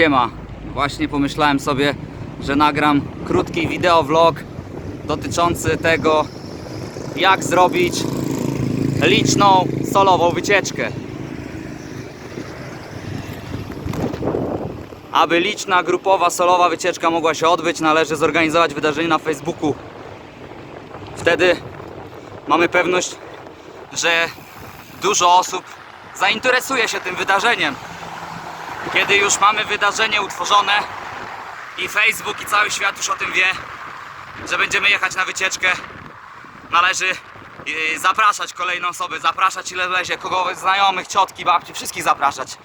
Siema, właśnie pomyślałem sobie, że nagram krótki wideovlog dotyczący tego, jak zrobić liczną solową wycieczkę. Aby liczna grupowa solowa wycieczka mogła się odbyć, należy zorganizować wydarzenie na Facebooku. Wtedy mamy pewność, że dużo osób zainteresuje się tym wydarzeniem. Kiedy już mamy wydarzenie utworzone i Facebook i cały świat już o tym wie, że będziemy jechać na wycieczkę, należy yy, zapraszać kolejne osoby, zapraszać ile lezie, kogo znajomych, ciotki, babci, wszystkich zapraszać.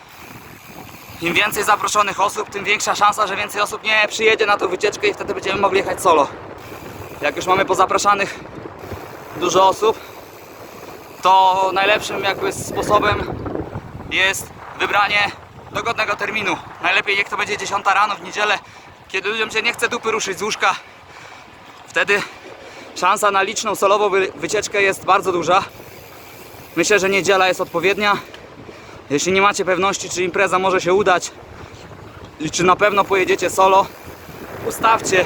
Im więcej zaproszonych osób, tym większa szansa, że więcej osób nie przyjedzie na tą wycieczkę i wtedy będziemy mogli jechać solo. Jak już mamy pozapraszanych dużo osób, to najlepszym jakby sposobem jest wybranie dogodnego terminu. Najlepiej niech to będzie 10 rano w niedzielę, kiedy ludziom się nie chce dupy ruszyć z łóżka. Wtedy szansa na liczną solową wy- wycieczkę jest bardzo duża. Myślę, że niedziela jest odpowiednia. Jeśli nie macie pewności, czy impreza może się udać i czy na pewno pojedziecie solo, ustawcie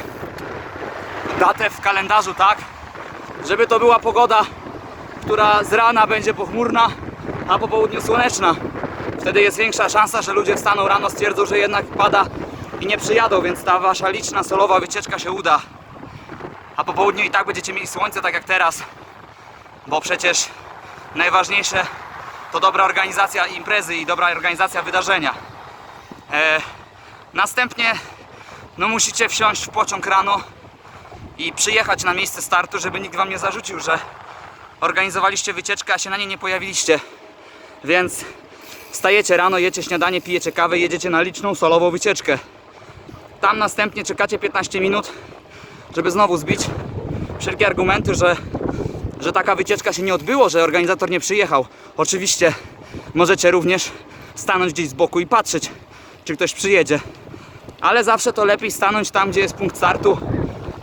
datę w kalendarzu tak, żeby to była pogoda, która z rana będzie pochmurna, a po południu słoneczna. Wtedy jest większa szansa, że ludzie wstaną rano, stwierdzą, że jednak pada i nie przyjadą, więc ta wasza liczna solowa wycieczka się uda. A po południu i tak będziecie mieli słońce, tak jak teraz, bo przecież najważniejsze to dobra organizacja imprezy i dobra organizacja wydarzenia. E, następnie no musicie wsiąść w pociąg rano i przyjechać na miejsce startu, żeby nikt wam nie zarzucił, że organizowaliście wycieczkę, a się na niej nie pojawiliście. Więc wstajecie rano, jecie śniadanie, pijecie kawę, jedziecie na liczną solową wycieczkę. Tam następnie czekacie 15 minut, żeby znowu zbić wszelkie argumenty, że, że taka wycieczka się nie odbyło, że organizator nie przyjechał. Oczywiście możecie również stanąć gdzieś z boku i patrzeć, czy ktoś przyjedzie. Ale zawsze to lepiej stanąć tam, gdzie jest punkt startu,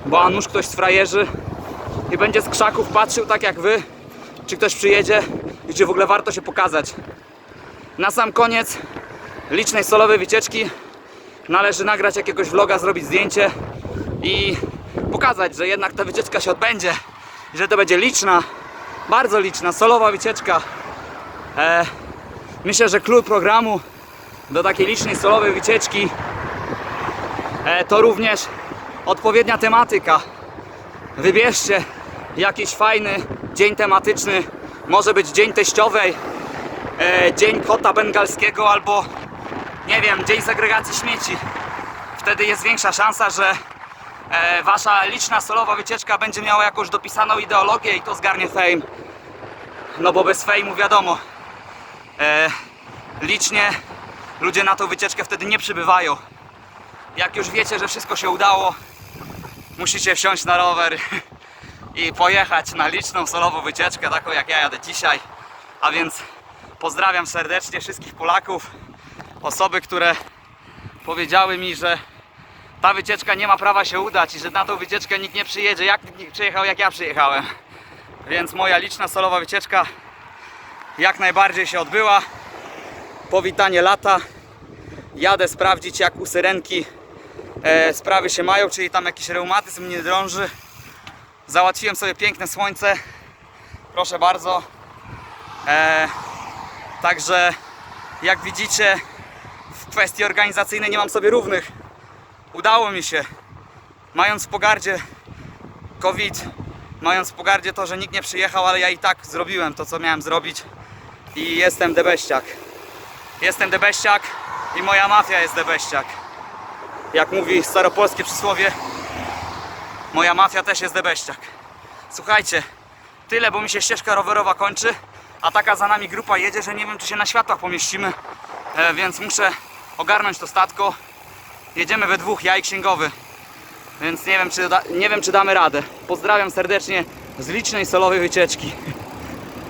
bo a nuż ktoś frajerzy i będzie z krzaków patrzył tak jak wy, czy ktoś przyjedzie i czy w ogóle warto się pokazać. Na sam koniec licznej solowej wycieczki należy nagrać jakiegoś vloga, zrobić zdjęcie i pokazać, że jednak ta wycieczka się odbędzie że to będzie liczna, bardzo liczna, solowa wycieczka. E, myślę, że klucz programu do takiej licznej solowej wycieczki e, to również odpowiednia tematyka. Wybierzcie jakiś fajny dzień tematyczny. Może być dzień teściowej, e, dzień kota bengalskiego albo nie wiem, dzień segregacji śmieci. Wtedy jest większa szansa, że e, wasza liczna solowa wycieczka będzie miała jakąś dopisaną ideologię i to zgarnie fame. No bo bez fejmu wiadomo, e, licznie ludzie na tą wycieczkę wtedy nie przybywają. Jak już wiecie, że wszystko się udało, musicie wsiąść na rower i pojechać na liczną solową wycieczkę, taką jak ja jadę dzisiaj. A więc pozdrawiam serdecznie wszystkich Polaków, osoby, które powiedziały mi, że ta wycieczka nie ma prawa się udać i że na tą wycieczkę nikt nie przyjedzie, jak nikt przyjechał, jak ja przyjechałem. Więc moja liczna solowa wycieczka jak najbardziej się odbyła. Powitanie lata. Jadę sprawdzić jak u syrenki e, sprawy się mają, czyli tam jakiś reumatyzm nie drąży. Załatwiłem sobie piękne słońce. Proszę bardzo. E, także jak widzicie w kwestii organizacyjnej nie mam sobie równych. Udało mi się. Mając w pogardzie COVID, mając w pogardzie to, że nikt nie przyjechał, ale ja i tak zrobiłem to, co miałem zrobić. I jestem debeściak. Jestem debeściak i moja mafia jest debeściak. Jak mówi staropolskie przysłowie, moja mafia też jest debeściak. Słuchajcie, tyle, bo mi się ścieżka rowerowa kończy, a taka za nami grupa jedzie, że nie wiem, czy się na światłach pomieścimy, e, więc muszę ogarnąć to statko. Jedziemy we dwóch, ja i księgowy, więc nie wiem, czy, da, nie wiem, czy damy radę. Pozdrawiam serdecznie z licznej solowej wycieczki.